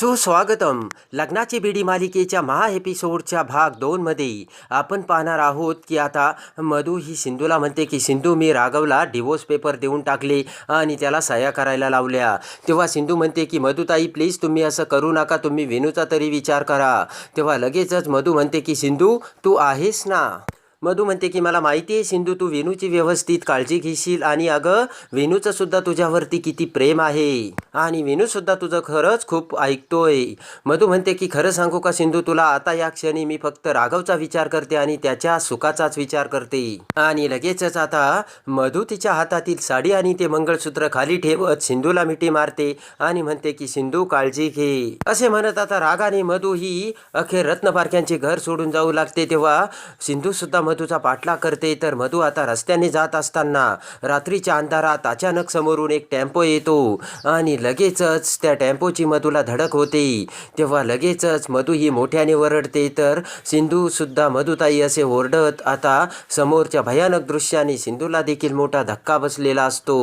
सुस्वागतम. लग्नाची बिडी मालिकेच्या महा एपिसोडच्या भाग दोनमध्ये आपण पाहणार आहोत की आता मधू ही सिंधूला म्हणते की सिंधू मी राघवला डिवोर्स पेपर देऊन टाकले आणि त्याला सह्या करायला लावल्या. तेव्हा सिंधू म्हणते की मधुताई प्लीज तुम्ही असं करू नका तुम्ही वेणूचा तरी विचार करा. तेव्हा लगेचच मधू म्हणते की सिंधू तू आहेस ना? मधू म्हणते की मला माहिती आहे सिंधू तू वेणूची व्यवस्थित काळजी घेशील आणि अगं वेणूचं सुद्धा तुझ्यावरती किती प्रेम आहे. आणि वेणू सुद्धा तुझं खरंच खूप ऐकतोय. मधू म्हणते की खरं सांगू का सिंधू तुला आता या क्षणी मी फक्त राघवचा विचार करते आणि त्याच्या सुखाचाच विचार करते. आणि लगेचच आता मधू तिच्या हातातील साडी आणि ते मंगळसूत्र खाली ठेवत सिंधूला मिठी मारते आणि म्हणते की सिंधू काळजी घे. असे म्हणत आता रागाने मधू ही अखेर रत्नपारख्यांचे घर सोडून जाऊ लागते तेव्हा सिंधू सुद्धा मधूचा पाठलाग करते तर मधू आता रस्त्याने जात असताना रात्रीच्या अंधारात अचानक समोरून एक टेम्पो येतो आणि लगेचच त्या टेम्पोची मधूला धडक होते. तेव्हा लगेचच मधू ही मोठ्याने वरडते तर सिंधूसुद्धा मधुताई असे ओरडत आता समोरच्या भयानक दृश्याने सिंधूला देखील मोठा धक्का बसलेला असतो.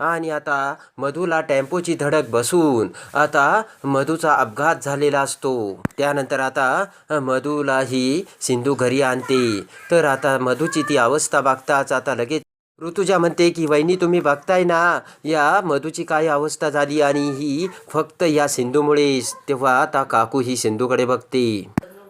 आणि आता मधूला टेम्पोची धडक बसून आता मधूचा अपघात झालेला असतो. त्यानंतर आता मधूला ही सिंधू घरी आणते. तर आता मधूची ती अवस्था बघताच आता लगेच ऋतुजा म्हणते की वहिनी तुम्ही बघताय ना या मधूची काय अवस्था झाली आणि ही फक्त या सिंधूमुळेच. तेव्हा आता काकू ही सिंधूकडे बघते.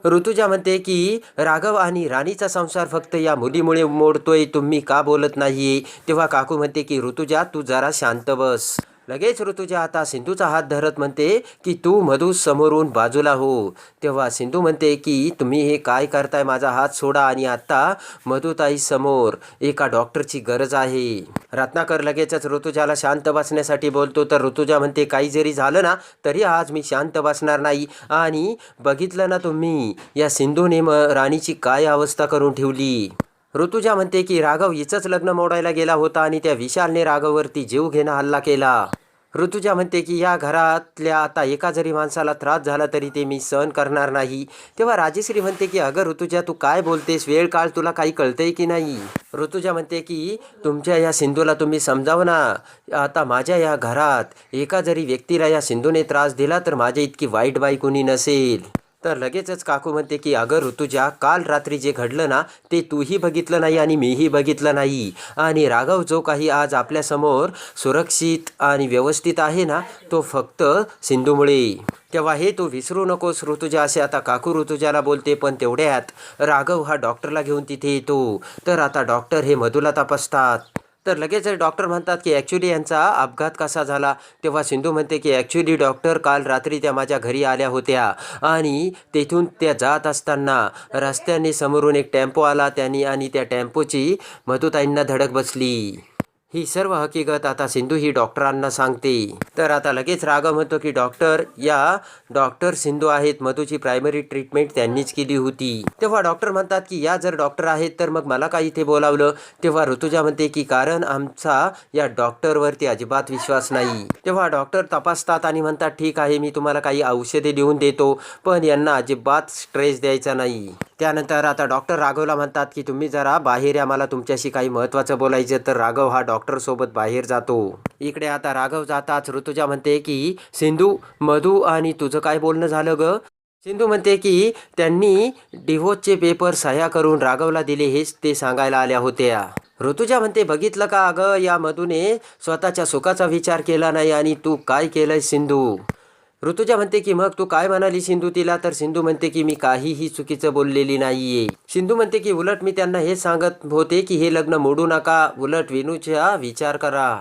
ऋतुजा म्हणते की राघव आणि राणीचा संसार फक्त या मुलीमुळे मोडतोय तुम्ही का बोलत नाही तेव्हा काकू म्हणते की ऋतुजा तू जरा शांत बस. लगेच ऋतुजा आता सिंधूचा हात धरत म्हणते की तू मधू समोरून बाजूला हो. तेव्हा सिंधू म्हणते की तुम्ही हे काय करताय? माझा हात सोडा आणि आत्ता मधुताई समोर एका डॉक्टरची गरज आहे. रत्नाकर लगेचच ऋतुजाला शांत बसण्यासाठी बोलतो. तर ऋतुजा म्हणते काही जरी झालं ना तरी आज मी शांत बसणार नाही. आणि बघितलं ना तुम्ही या सिंधूने म राणीची काय अवस्था करून ठेवली? ऋतुजा म्हणते की राघव हिचंच लग्न मोडायला गेला होता आणि त्या विशालने राघववरती जीव घेणं हल्ला केला. ऋतुजा म्हणते की या घरातल्या आता एका जरी माणसाला त्रास झाला तरी ते मी सहन करणार नाही. तेव्हा राजेश्री म्हणते की अगं ऋतुजा तू काय बोलतेस? वेळ काळ तुला काही कळतंय की नाही? ऋतुजा म्हणते की तुमच्या या सिंधूला तुम्ही समजावं ना. आता माझ्या या घरात एका जरी व्यक्तीला या सिंधूने त्रास दिला तर माझ्या इतकी वाईट बाई कुणी नसेल. तर लगेचच काकू म्हणते की अगं ऋतुजा काल रात्री जे घडलं ना ते तूही बघितलं नाही आणि मीही बघितलं नाही. आणि राघव जो काही आज आपल्यासमोर सुरक्षित आणि व्यवस्थित आहे ना तो फक्त सिंधूमुळे. तेव्हा हे तू विसरू नकोस ऋतुजा असे आता काकू ऋतुजाला बोलते पण तेवढ्यात राघव हा डॉक्टरला घेऊन तिथे येतो. तर आता डॉक्टर हे मधूला तपासतात. तर लगेच डॉक्टर म्हणतात की ॲक्च्युली यांचा अपघात कसा झाला तेव्हा सिंधू म्हणते की ॲक्च्युली डॉक्टर काल रात्री त्या माझ्या घरी आल्या होत्या. आणि तेथून त्या जात असताना रस्त्याने समोरून एक टेम्पो आला त्यांनी आणि त्या टेम्पोची मधुताईंना धडक बसली. ही सर्व हकीकत आता सिंधू ही डॉक्टरांना सांगते. तर आता लगेच राघव म्हणतो की डॉक्टर या डॉक्टर सिंधू आहेत. मधूची प्रायमरी ट्रीटमेंट त्यांनीच केली होती. तेव्हा डॉक्टर म्हणतात की या जर डॉक्टर आहेत तर मग मला का इथे बोलावलं? तेव्हा ऋतुजा म्हणते की कारण आमचा या डॉक्टरवरती अजिबात विश्वास नाही. तेव्हा डॉक्टर तपासतात आणि म्हणतात ठीक आहे मी तुम्हाला काही औषधे लिहून देतो पण यांना अजिबात स्ट्रेस द्यायचा नाही. त्यानंतर आता डॉक्टर राघवला म्हणतात की तुम्ही जरा बाहेर या मला तुमच्याशी काही महत्त्वाचं बोलायचं तर राघव हा डॉक्टरसोबत बाहेर जातो. इकडे आता राघव जाताच ऋतुजा म्हणते की सिंधू मधू आणि तुझं काय बोलणं झालं ग? सिंधू म्हणते की त्यांनी डिव्होर्सचे पेपर सह्या करून राघवला दिले हेच ते सांगायला आल्या होत्या. ऋतुजा म्हणते बघितलं का अगं या मधूने स्वतःच्या सुखाचा विचार केला नाही आणि तू काय केलंय सिंधू? ऋतुजा म्हणते की मग तू काय म्हणाली सिंधू तिला? तर सिंधू म्हणते की मी काहीही चुकीचं बोललेली नाहीये. सिंधू म्हणते की उलट मी त्यांना हे सांगत होते की हे लग्न मोडू नका. उलट विनूचा विचार करा.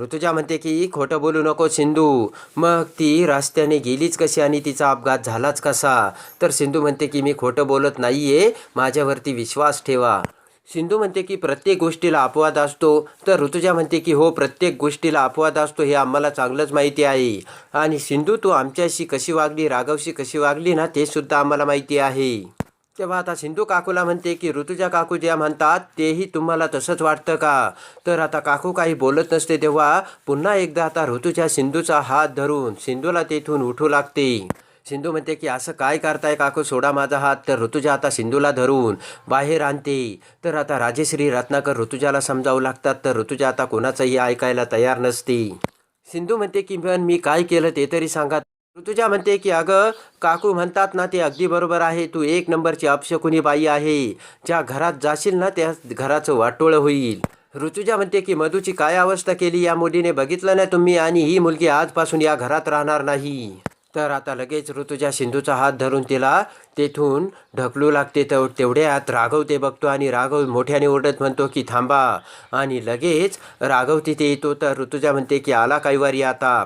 ऋतुजा म्हणते की खोटं बोलू नको सिंधू. मग ती रस्त्याने गेलीच कशी आणि तिचा अपघात झालाच कसा? तर सिंधू म्हणते की मी खोटं बोलत नाहीये. माझ्यावरती विश्वास ठेवा. सिंधू म्हणते की प्रत्येक गोष्टीला अपवाद असतो तर ऋतुजा म्हणते की हो प्रत्येक गोष्टीला अपवाद असतो हे आम्हाला चांगलंच माहिती आहे. आणि सिंधू तू आमच्याशी कशी वागली राघवशी कशी वागली ना ते सुद्धा आम्हाला माहिती आहे. तेव्हा आता सिंधू काकूला म्हणते की ऋतुजा काकू ज्या म्हणतात तेही तुम्हाला तसंच वाटतं का? तर आता काकू काही बोलत नसते तेव्हा पुन्हा एकदा आता ऋतुजा सिंधूचा हात धरून सिंधूला तेथून उठू लागते. सिंधू म्हणते की असं काय करताय काकू? सोडा माझा हात. तर ऋतुजा आता सिंधूला धरून बाहेर आणते. तर आता राजेश्री रत्नाकर ऋतुजाला समजावू लागतात. तर ऋतुजा आता कोणाचंही ऐकायला तयार नसते. सिंधू म्हणते की पण मी काय केलं ते तरी सांगा. ऋतुजा म्हणते की अगं काकू म्हणतात ना ते अगदी बरोबर आहे. तू एक नंबरची अपशकुनी बाई आहे. ज्या घरात जाशील ना त्या घराचं वाटोळं होईल. ऋतुजा म्हणते की मधूची काय अवस्था केली या मुलीने? बघितलं नाही तुम्ही आणि ही मुलगी आजपासून या घरात राहणार नाही. तर आता लगेच ऋतुजा सिंधूचा हात धरून तिला तेथून ढकलू लागते. तर तेवढ्यात राघव ते बघतो आणि राघव मोठ्याने ओरडत म्हणतो की थांबा. आणि लगेच राघव तिथे येतो. तर ऋतुजा म्हणते की आला काही वारी आता.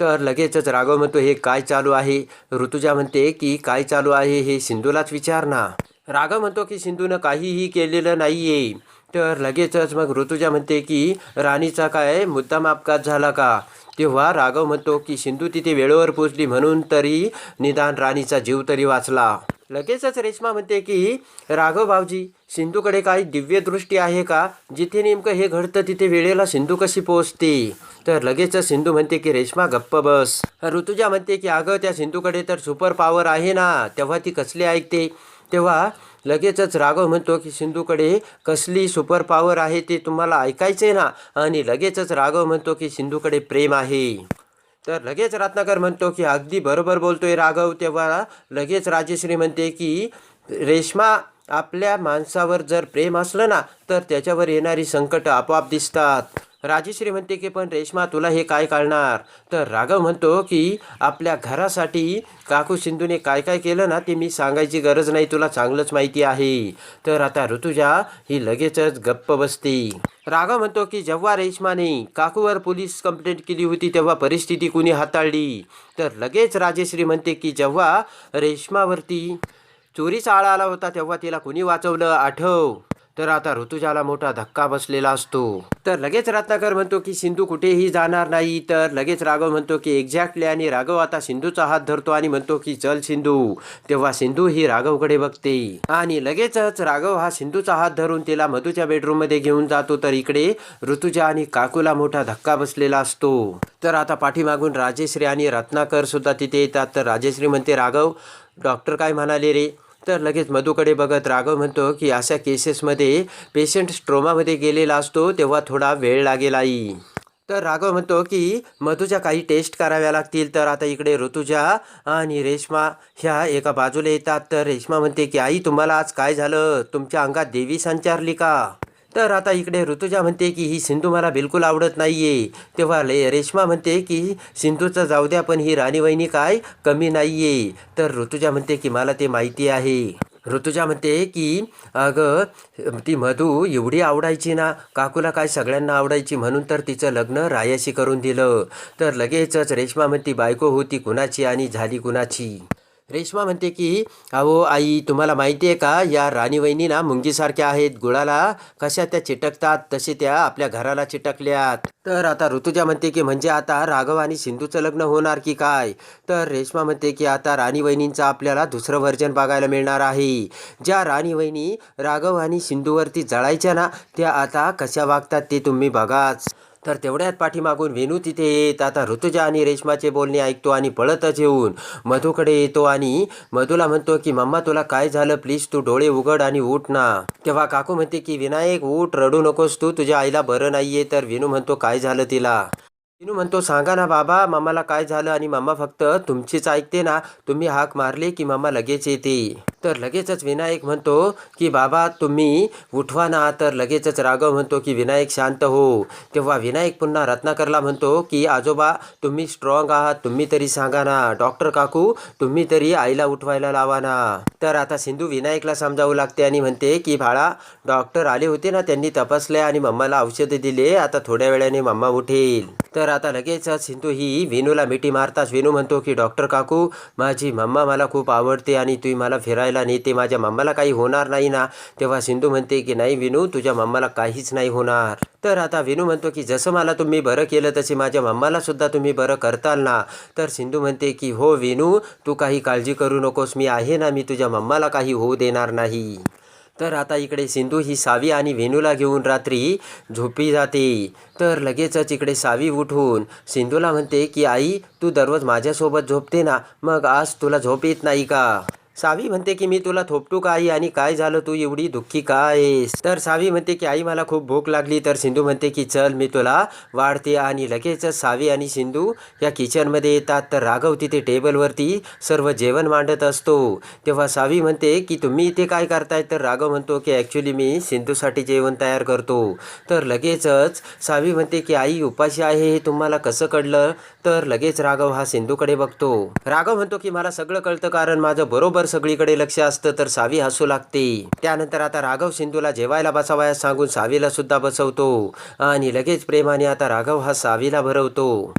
तर लगेचच राघव म्हणतो हे काय चालू आहे? ऋतुजा म्हणते की काय चालू आहे हे सिंधूलाच विचार ना. राघव म्हणतो की सिंधूनं काहीही केलेलं नाही आहे तर लगेचच मग ऋतुजा म्हणते की राणीचा काय मुद्दाम अपघात झाला का? तेव्हा राघव म्हणतो की सिंधू तिथे वेळेवर पोचली म्हणून तरी निदान राणीचा जीव तरी वाचला. लगेचच रेश्मा म्हणते की राघव भाऊजी सिंधूकडे काही दिव्यदृष्टी आहे का? जिथे नेमकं हे घडतं तिथे वेळेला सिंधू कशी पोहोचते तर लगेचच सिंधू म्हणते की रेश्मा गप्प बस. ऋतुजा म्हणते की अगं त्या सिंधूकडे तर सुपर पॉवर आहे ना. तेव्हा ती कसली ऐकते? तेव्हा लगेचच राघव म्हणतो की सिंधूकडे कसली सुपर पॉवर आहे ते तुम्हाला ऐकायचे ना? आणि लगेचच राघव म्हणतो की सिंधूकडे प्रेम आहे. तर लगेच रत्नाकर म्हणतो की अगदी बरोबर बोलतोय राघव. तेव्हा लगेच राजेश्री म्हणते की रेश्मा आपल्या माणसावर जर प्रेम असलं ना तर त्याच्यावर येणारी संकटं आपोआप दिसतात. राजेश्री म्हणते की पण रेश्मा तुला हे काय कळणार? तर राघव म्हणतो की आपल्या घरासाठी काकू सिंधूने काय काय केलं ना ते मी सांगायची गरज नाही तुला चांगलंच माहिती आहे. तर आता ऋतुजा ही लगेचच गप्प बसते. राघव म्हणतो की जेव्हा रेश्माने काकूवर पोलीस कंप्लेंट केली होती तेव्हा परिस्थिती कुणी हाताळली? तर लगेच राजेश्री म्हणते की जेव्हा रेश्मावरती चोरीचा आळा आला होता तेव्हा तिला कुणी वाचवलं? आठव. तर आता ऋतुजाला मोठा धक्का बसलेला असतो. तर लगेच रत्नाकर म्हणतो की सिंधू कुठेही जाणार नाही. तर लगेच राघव म्हणतो की एक्झॅक्टली. आणि राघव आता सिंधूचा हात धरतो आणि म्हणतो की चल सिंधू. तेव्हा सिंधू ही राघवकडे बघते. आणि लगेचच राघव हा सिंधूचा हात धरून तिला मधूच्या बेडरूममध्ये घेऊन जातो. तर इकडे ऋतुजा आणि काकूला मोठा धक्का बसलेला असतो. तर आता पाठीमागून राजेश्री आणि रत्नाकर सुद्धा तिथे येतात. तर राजेश्री म्हणते राघव डॉक्टर काय म्हणाले रे? तर लगेच मधूकडे बघत राघव म्हणतो की अशा केसेसमध्ये पेशंट स्ट्रोमामध्ये गेलेला असतो तेव्हा थोडा वेळ लागेल आई. तर राघव म्हणतो की मधूच्या काही टेस्ट कराव्या लागतील तर आता इकडे ऋतुजा आणि रेश्मा ह्या एका बाजूला येतात. तर रेश्मा म्हणते की आई तुम्हाला आज काय झालं? तुमच्या अंगात देवी संचारली का? तर आता इकडे ऋतुजा म्हणते की ही सिंधू मला बिलकुल आवडत नाही आहे तेव्हा ले रेश्मा म्हणते की सिंधूचं जाऊ द्या पण ही राणी वहिनी काय कमी नाही आहे तर ऋतुजा म्हणते की मला ते माहिती आहे. ऋतुजा म्हणते की अगं ती मधू एवढी आवडायची ना काकूला काय सगळ्यांना आवडायची म्हणून तर तिचं लग्न रायाशी करून दिलं. तर लगेचच रेश्मा म्हणती बायको होती कुणाची आणि झाली कुणाची? रेश्मा म्हणते की अहो आई तुम्हाला माहिती आहे का या राणीवहिनी ना मुंगीसारख्या आहेत. गुळाला कशा त्या चिटकतात तसे त्या आपल्या घराला चिटकल्यात. तर आता ऋतुजा म्हणते की म्हणजे आता राघव आणि सिंधूचं लग्न होणार की काय? तर रेश्मा म्हणते की आता राणी वहिनींचं आपल्याला दुसरं व्हर्जन बघायला मिळणार आहे. ज्या राणी वहिनी राघव आणि सिंधूवरती जळायच्या ना त्या आता कशा वागतात ते तुम्ही बघाच. तर तेवढ्यात पाठीमागून वेणू तिथे येत. आता ऋतुजा आणि रेश्माचे बोलणे ऐकतो आणि पळतच येऊन मधूकडे येतो आणि मधूला म्हणतो की मम्मा तुला काय झालं? प्लीज तू डोळे उघड आणि उठ ना. तेव्हा काकू म्हणते की विनायक उठ रडू नकोस तू. तुझ्या आईला बरं नाहीये. तर वेणू म्हणतो काय झालं तिला? विनू म्हणतो सांगा ना बाबा मामाला काय झालं आणि मम्मा फक्त तुमचीच ऐकते ना. तुम्ही हाक मारले की मम्मा लगेच येते. तर लगेचच विनायक म्हणतो की बाबा तुम्ही उठवा ना. तर लगेचच राघव म्हणतो की विनायक शांत हो. तेव्हा विनायक पुन्हा रत्नाकरला म्हणतो की आजोबा तुम्ही स्ट्रॉंग आहात. तुम्ही तरी सांगा ना. डॉक्टर काकू तुम्ही तरी आईला उठवायला लावा ना. तर आता सिंधू विनायकला समजावू लागते आणि म्हणते की बाळा डॉक्टर आले होते ना. त्यांनी तपासले आणि मम्माला औषधे दिले. आता थोड्या वेळाने मम्मा उठेल. तर तर आता लगेचच सिंधू ही वेनूला मिठी मारताच. विनू म्हणतो की डॉक्टर काकू माझी मम्मा मला खूप आवडते आणि तुम्ही मला फिरायला नेते. माझ्या मम्माला काही होणार नाही ना. तेव्हा सिंधू म्हणते की नाही विनू तुझ्या मम्माला काहीच नाही होणार. तर आता विनू म्हणतो की जसं मला तुम्ही बरं केलं तसे माझ्या मम्माला सुद्धा तुम्ही बरं करताल ना. तर सिंधू म्हणते की हो वेनू तू काही काळजी करू नकोस. मी आहे ना मी तुझ्या मम्माला काही होऊ देणार नाही. तर आता इकडे सिंधू ही सावी आणि वेणूला घेऊन रात्री झोपी जाते. तर लगेचच इकडे सावी उठून सिंधूला म्हणते की आई तू दररोज माझ्यासोबत झोपते ना मग आज तुला झोप येत नाही का? सावी म्हणते की मी तुला थोपटू का आई? आणि काय झालं? तू एवढी दुःखी का आहेस? तर सावी म्हणते की आई मला खूप भूक लागली. तर सिंधू म्हणते की चल मी तुला वाढते. आणि लगेचच सावी आणि सिंधू या किचनमध्ये येतात. तर राघव तिथे टेबलवरती सर्व जेवण मांडत असतो. तेव्हा सावी म्हणते की तुम्ही इथे काय करताय? तर राघव म्हणतो की ॲक्च्युली मी सिंधूसाठी जेवण तयार करतो. तर लगेचच सावी म्हणते की आई उपाशी आहे हे तुम्हाला कसं कळलं? तर लगेच राघव हा सिंधूकडे बघतो. राघव म्हणतो की मला सगळं कळतं कारण माझं बरोबर सगळीकडे लक्ष असतं तर सावी हसू लागते. त्यानंतर आता राघव सिंधूला जेवायला बसावयास सांगून सावीला सुद्धा बसवतो. आणि लगेच प्रेमाने आता राघव हा सावीला भरवतो.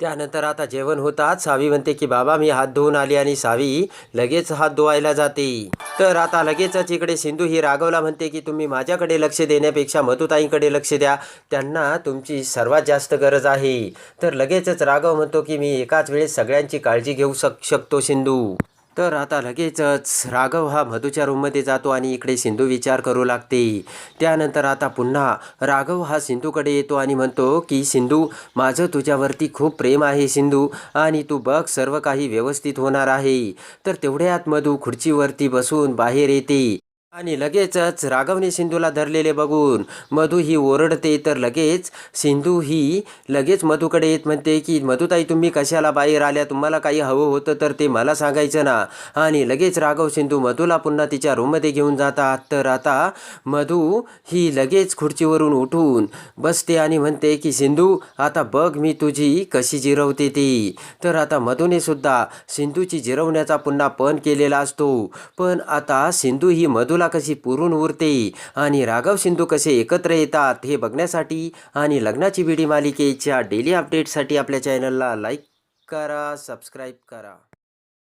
त्यानंतर आता जेवण होताच सावी म्हणते की बाबा मी हात धुवून आली आणि सावी लगेच हात धुवायला जाते. तर आता लगेचच इकडे सिंधू ही राघवला म्हणते की तुम्ही माझ्याकडे लक्ष देण्यापेक्षा मधुताईंकडे लक्ष द्या. त्यांना तुमची सर्वात जास्त गरज आहे. तर लगेचच राघव म्हणतो की मी एकाच वेळेस सगळ्यांची काळजी घेऊ शक शकतो सिंधू. तर आता लगेचच राघव हा मधूच्या रूममध्ये जातो आणि इकडे सिंधू विचार करू लागते. त्यानंतर आता पुन्हा राघव हा सिंधूकडे येतो आणि म्हणतो की सिंधू माझं तुझ्यावरती खूप प्रेम आहे सिंधू. आणि तू बघ सर्व काही व्यवस्थित होणार आहे. तर तेवढ्यात मधू खुर्चीवरती बसून बाहेर येते. आणि लगेचच राघवने सिंधूला धरलेले बघून मधू ही ओरडते तर लगेच सिंधू ही लगेच मधूकडे येत म्हणते की मधुताई तुम्ही कशाला बाहेर आल्या? तुम्हाला काही हवं होतं तर ते मला सांगायचं ना. आणि लगेच राघव सिंधू मधूला पुन्हा तिच्या रूममध्ये घेऊन जातात. तर आता मधू ही लगेच खुर्चीवरून उठून बसते आणि म्हणते की सिंधू आता बघ मी तुझी कशी जिरवते ती. तर आता मधूने सुद्धा सिंधूची जिरवण्याचा पुन्हा पण केलेला असतो. पण आता सिंधू ही मधूला कशी पुरून उरते आणि राघव सिंधू कसे एकत्र येतात हे बघण्यासाठी आणि लग्नाची बिडी मालिकेच्या डेली अपडेटसाठी आपल्या चॅनलला लाईक करा सबस्क्राईब करा.